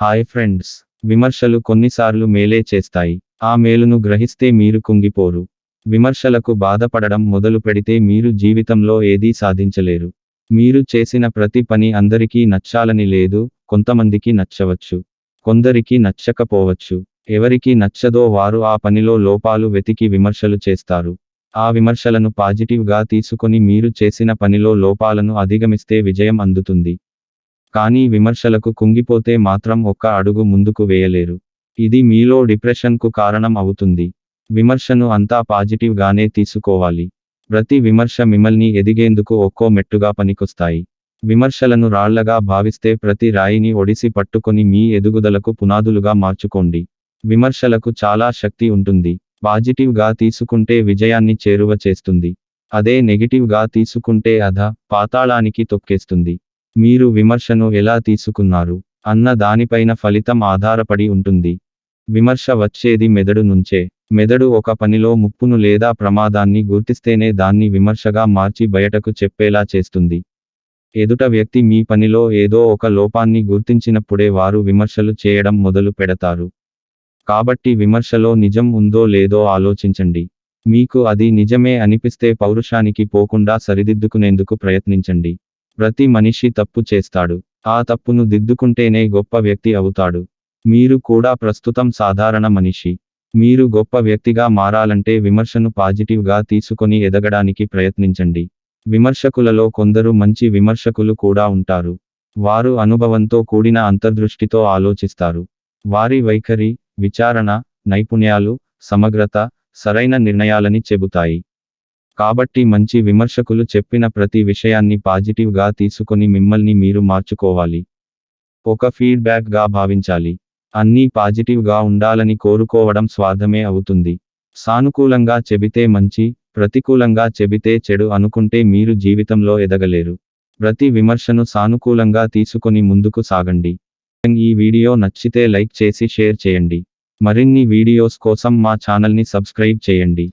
Hi friends విమర్శలు కొన్నిసార్లు మేలే చేస్తాయి. ఆ మేలును గ్రహిస్తే మీరు కుంగిపోరు. విమర్శలకు బాధపడడం మొదలు పెడితే మీరు జీవితంలో ఏదీ సాధించలేరు. మీరు చేసిన ప్రతి పని అందరికీ నచ్చాలని లేదు కొంతమందికి నచ్చవచ్చు. కొందరికి నచ్చకపోవచ్చు. ఎవరికి నచ్చదో వారు ఆ పనిలో లోపాలు వెతికి విమర్శలు చేస్తారు. ఆ విమర్శలను పాజిటివ్గా తీసుకొని మీరు చేసిన పనిలో లోపాలను అధిగమిస్తే విజయం అందుతుంది. కానీ విమర్శలకు కుంగిపోతే మాత్రం ఒక్క అడుగు ముందుకు వేయలేరు. ఇది మీలో డిప్రెషన్కు కారణం అవుతుంది. విమర్శను అంతా పాజిటివ్గానే తీసుకోవాలి. ప్రతి విమర్శ మిమ్మల్ని ఎదిగేందుకు ఒక్కో మెట్టుగా పనికొస్తాయి. విమర్శలను రాళ్ళగా భావిస్తే ప్రతి రాయిని ఒడిసి పట్టుకొని మీ ఎదుగుదలకు పునాదులుగా మార్చుకోండి. విమర్శలకు చాలా శక్తి ఉంటుంది. పాజిటివ్గా తీసుకుంటే విజయాన్ని చేరువ చేస్తుంది. అదే నెగిటివ్గా తీసుకుంటే అధ పాతాళానికి తొక్కేస్తుంది. మీరు విమర్శను ఎలా తీసుకున్నారు? అన్న దానిపైన ఫలితం ఆధారపడి ఉంటుంది. విమర్శ వచ్చేది మెదడు నుంచే. మెదడు ఒక పనిలో ముప్పును లేదా ప్రమాదాన్ని గుర్తిస్తేనే దాన్ని విమర్శగా మార్చి బయటకు చెప్పేలా చేస్తుంది. ఎదుట వ్యక్తి మీ పనిలో ఏదో ఒక లోపాన్ని గుర్తించినప్పుడే వారు విమర్శలు చేయడం మొదలు పెడతారు. కాబట్టి విమర్శలో నిజం ఉందో లేదో ఆలోచించండి. మీకు అది నిజమే అనిపిస్తే పౌరుషానికి పోకుండా సరిదిద్దుకునేందుకు ప్రయత్నించండి. ప్రతి మనిషి తప్పు చేస్తాడు. ఆ తప్పును దిద్దుకుంటేనే గొప్ప వ్యక్తి అవుతాడు. మీరు కూడా ప్రస్తుతం సాధారణ మనిషి. మీరు గొప్ప వ్యక్తిగా మారాలంటే విమర్శను పాజిటివ్గా తీసుకొని ఎదగడానికి ప్రయత్నించండి. విమర్శకులలో కొందరు మంచి విమర్శకులు కూడా ఉంటారు. వారు అనుభవంతో కూడిన అంతర్దృష్టితో ఆలోచిస్తారు. వారి వైఖరి విచారణ నైపుణ్యాలు సమగ్రత సరైన నిర్ణయాలని చెబుతాయి. కాబట్టి మంచి విమర్శకులు చెప్పిన ప్రతి విషయాన్ని పాజిటివ్గా తీసుకొని మిమ్మల్ని మీరు మార్చుకోవాలి. ఒక ఫీడ్బ్యాక్గా భావించాలి. అన్నీ పాజిటివ్గా ఉండాలని కోరుకోవడం స్వార్థమే అవుతుంది. సానుకూలంగా చెబితే మంచి ప్రతికూలంగా చెబితే చెడు అనుకుంటే మీరు జీవితంలో ఎదగలేరు. ప్రతి విమర్శను సానుకూలంగా తీసుకొని ముందుకు సాగండి. ఈ వీడియో నచ్చితే లైక్ చేసి షేర్ చేయండి. మరిన్ని వీడియోస్ కోసం మా ఛానల్ని సబ్స్క్రైబ్ చేయండి.